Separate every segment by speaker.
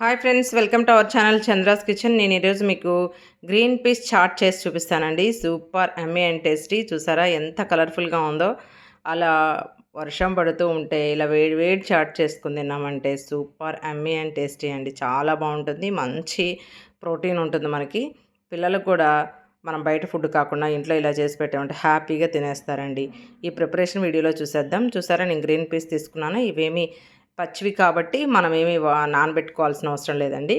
Speaker 1: Hi friends welcome to our channel Chandra's kitchen నేను ఈరోజు మీకు గ్రీన్ పీస్ చాట్ చేసి చూపిస్తానండి. సూపర్ ఎమ్మీ అండ్ టేస్టీ చూసారా? ఎంత కలర్ఫుల్గా ఉందో. అలా వర్షం పడుతూ ఉంటే ఇలా వేడి వేడి చాట్ చేసుకుని తిన్నామంటే సూపర్ ఎమ్మీ అండ్ టేస్టీ అండి. చాలా బాగుంటుంది. మంచి ప్రోటీన్ ఉంటుంది మనకి. పిల్లలకు కూడా మనం బయట ఫుడ్ కాకుండా ఇంట్లో ఇలా చేసి పెట్టామంటే హ్యాపీగా తినేస్తారండి. ఈ ప్రిపరేషన్ వీడియోలో చూసేద్దాం. చూసారా? నేను గ్రీన్ పీస్ తీసుకున్నాను. ఇవేమి పచ్చివి కాబట్టి మనం ఏమి నానబెట్టుకోవాల్సిన అవసరం లేదండి.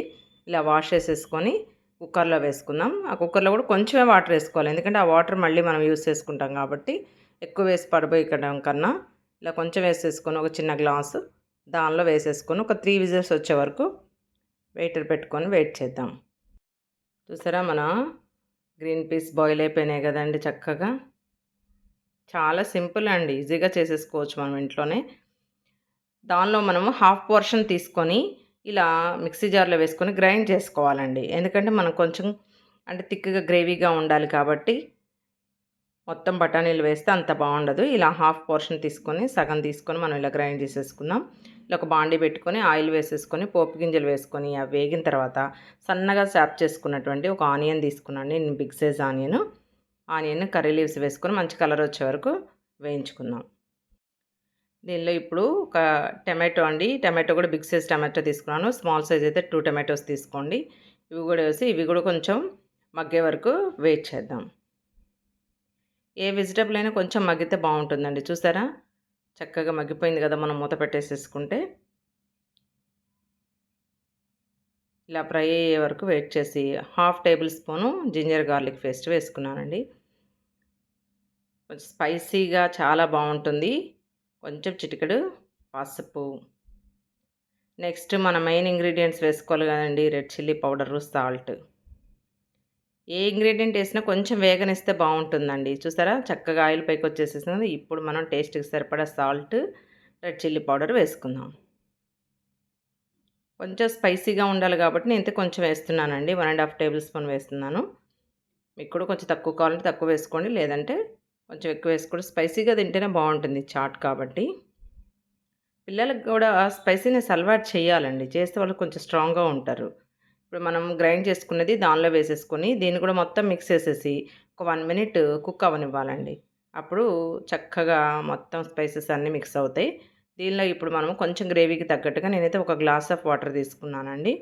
Speaker 1: ఇలా వాష్ చేసేసుకొని కుక్కర్లో వేసుకుందాం. ఆ కుక్కర్లో కూడా కొంచెమే వాటర్ వేసుకోవాలి. ఎందుకంటే ఆ వాటర్ మళ్ళీ మనం యూస్ చేసుకుంటాం కాబట్టి ఎక్కువ వేసి పడిపోయడం కన్నా ఇలా కొంచెం వేసేసుకొని ఒక చిన్న గ్లాసు దానిలో వేసేసుకొని ఒక త్రీ విజిల్స్ వచ్చే వరకు వెయిటర్ పెట్టుకొని వెయిట్ చేద్దాం. చూసారా మన గ్రీన్ పీస్ బాయిల్ అయిపోయినాయి కదండి చక్కగా. చాలా సింపుల్ అండి. ఈజీగా చేసేసుకోవచ్చు మనం ఇంట్లోనే. దానిలో మనము హాఫ్ పోర్షన్ తీసుకొని ఇలా మిక్సీ జార్లో వేసుకొని గ్రైండ్ చేసుకోవాలండి. ఎందుకంటే మనం కొంచెం అంటే థిక్గా గ్రేవీగా ఉండాలి కాబట్టి మొత్తం బఠానీలు వేస్తే అంత బాగుండదు. ఇలా హాఫ్ పోర్షన్ తీసుకొని సగం తీసుకొని మనం ఇలా గ్రైండ్ చేసేసుకుందాం. ఇలా ఒక బాండీ పెట్టుకొని ఆయిల్ వేసేసుకొని పోపు గింజలు వేసుకొని అవి వేగిన తర్వాత సన్నగా చాప్ చేసుకున్నటువంటి ఒక ఆనియన్ తీసుకున్నాను నేను big size onion. Onion curry leaves వేసుకొని మంచి కలర్ వచ్చే వరకు వేయించుకుందాం. దీనిలో ఇప్పుడు ఒక టమాటో అండి. టమాటో కూడా బిగ్ సైజ్ టమాటో తీసుకున్నాను. స్మాల్ సైజ్ అయితే టూ టమాటోస్ తీసుకోండి. ఇవి కూడా వేసి ఇవి కూడా కొంచెం మగ్గే వరకు వెయిట్ చేద్దాం. ఏ వెజిటబుల్ అయినా కొంచెం మగ్గితే బాగుంటుందండి. చూసారా? చక్కగా మగ్గిపోయింది కదా మనం మూత పెట్టేసేసుకుంటే. ఇలా ఫ్రై అయ్యే వరకు వెయిట్ చేసి half tablespoon ginger garlic paste వేసుకున్నానండి. కొంచెం స్పైసీగా చాలా బాగుంటుంది. కొంచెం చిటికెడు పసుపు. నెక్స్ట్ మన మెయిన్ ఇంగ్రీడియంట్స్ వేసుకోవాలి కదండి రెడ్ చిల్లీ పౌడరు సాల్ట్. ఏ ఇంగ్రీడియంట్ వేసినా కొంచెం వేగనిస్తే బాగుంటుందండి. చూసారా? చక్కగా ఆయిల్ పైకి వచ్చేసేసింది ఇప్పుడు మనం టేస్ట్కి సరిపడా సాల్ట్ రెడ్ చిల్లీ పౌడర్ వేసుకుందాం. కొంచెం స్పైసీగా ఉండాలి కాబట్టి నేను కొంచెం వేస్తున్నానండి. One and half tablespoon వేస్తున్నాను. మీకు కూడా కొంచెం తక్కువ కావాలంటే తక్కువ వేసుకోండి. లేదంటే కొంచెం ఎక్కువ వేసుకుంటే స్పైసీగా తింటేనే బాగుంటుంది చాట్ కాబట్టి. పిల్లలకు కూడా స్పైసీనెస్ అలవాటు చేయాలండి. చేస్తే వాళ్ళు కొంచెం స్ట్రాంగ్గా ఉంటారు. ఇప్పుడు మనం గ్రైండ్ చేసుకున్నది దానిలో వేసేసుకొని దీన్ని కూడా మొత్తం మిక్స్ చేసేసి ఒక వన్ మినిట్ కుక్ అవ్వనివ్వాలండి అప్పుడు చక్కగా మొత్తం స్పైసెస్ అన్నీ మిక్స్ అవుతాయి. దీనిలో ఇప్పుడు మనం కొంచెం గ్రేవీకి తగ్గట్టుగా నేనైతే ఒక గ్లాస్ ఆఫ్ వాటర్ తీసుకున్నానండి.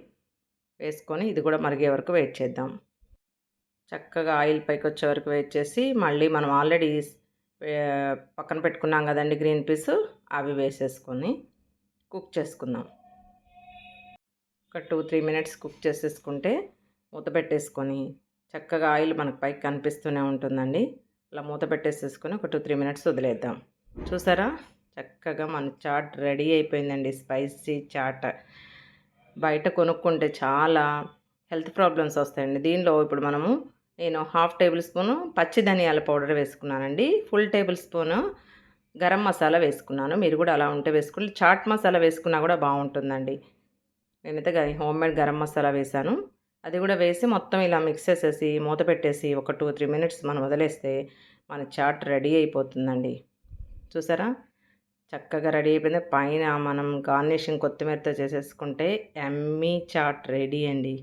Speaker 1: వేసుకొని ఇది కూడా మరిగే వరకు వెయిట్ చేద్దాం. చక్కగా ఆయిల్ పైకి వచ్చే వరకు వెయిట్ చేసి మళ్ళీ మనం ఆల్రెడీ పక్కన పెట్టుకున్నాం కదండి గ్రీన్ పీస్ అవి వేసేసుకొని కుక్ చేసుకుందాం. ఒక టూ త్రీ మినిట్స్ కుక్ చేసేసుకుంటే మూత పెట్టేసుకొని చక్కగా ఆయిల్ మనకు పైకి కనిపిస్తూనే ఉంటుందండి. అలా మూత పెట్టేసేసుకొని ఒక టూ త్రీ మినిట్స్ వదిలేద్దాం. చూసారా? చక్కగా మన చాట్ రెడీ అయిపోయిందండి స్పైసీ చాట్. బయట కొనుక్కుంటే చాలా హెల్త్ ప్రాబ్లమ్స్ వస్తాయండి. దీనిలో ఇప్పుడు మనము నేను హాఫ్ టేబుల్ స్పూను పచ్చి ధనియాల పౌడర్ వేసుకున్నానండి. Full tablespoon garam masala వేసుకున్నాను. మీరు కూడా అలా ఉంటే వేసుకుని చాట్ మసాలా వేసుకున్నా కూడా బాగుంటుందండి. నేనైతే హోమ్ మేడ్ గరం మసాలా వేసాను అది కూడా వేసి మొత్తం ఇలా మిక్స్ చేసేసి మూత పెట్టేసి ఒక టూ త్రీ మినిట్స్ మనం వదిలేస్తే మన చాట్ రెడీ అయిపోతుందండి. చూసారా? చక్కగా రెడీ అయిపోయింది. పైన మనం గార్నిషింగ్ కొత్తిమీరతో చేసేసుకుంటే ఎమ్మీ చాట్ రెడీ అండి.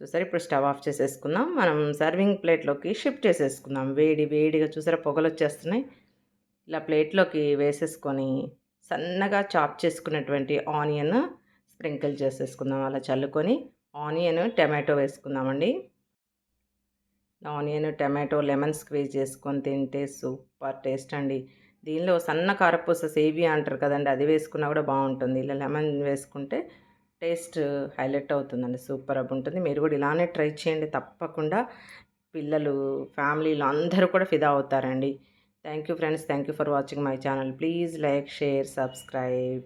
Speaker 1: చూసారా? ఇప్పుడు స్టవ్ ఆఫ్ చేసేసుకుందాం. మనం సర్వింగ్ ప్లేట్లోకి షిఫ్ట్ చేసేసుకుందాం. వేడి వేడిగా చూసారా? పొగలు వచ్చేస్తున్నాయి. ఇలా ప్లేట్లోకి వేసేసుకొని సన్నగా చాప్ చేసుకున్నటువంటి ఆనియన్ స్ప్రింకిల్ చేసేసుకుందాం. అలా చల్లుకొని ఆనియన్ టమాటో వేసుకుందామండి. ఆనియన్ టమాటో లెమన్ స్క్వీజ్ చేసుకొని తింటే సూపర్ టేస్ట్ అండి. దీనిలో సన్న కారపూస సేవి అంటారు కదండి అది వేసుకున్నా కూడా బాగుంటుంది. ఇలా లెమన్ వేసుకుంటే టేస్ట్ హైలైట్ అవుతుందండి సూపర్ అప్ ఉంటుంది. మీరు కూడా ఇలానే ట్రై చేయండి తప్పకుండా. పిల్లలు ఫ్యామిలీలు అందరూ కూడా ఫిదా అవుతారండి. Thank you friends thank you for watching my channel. Please like share subscribe.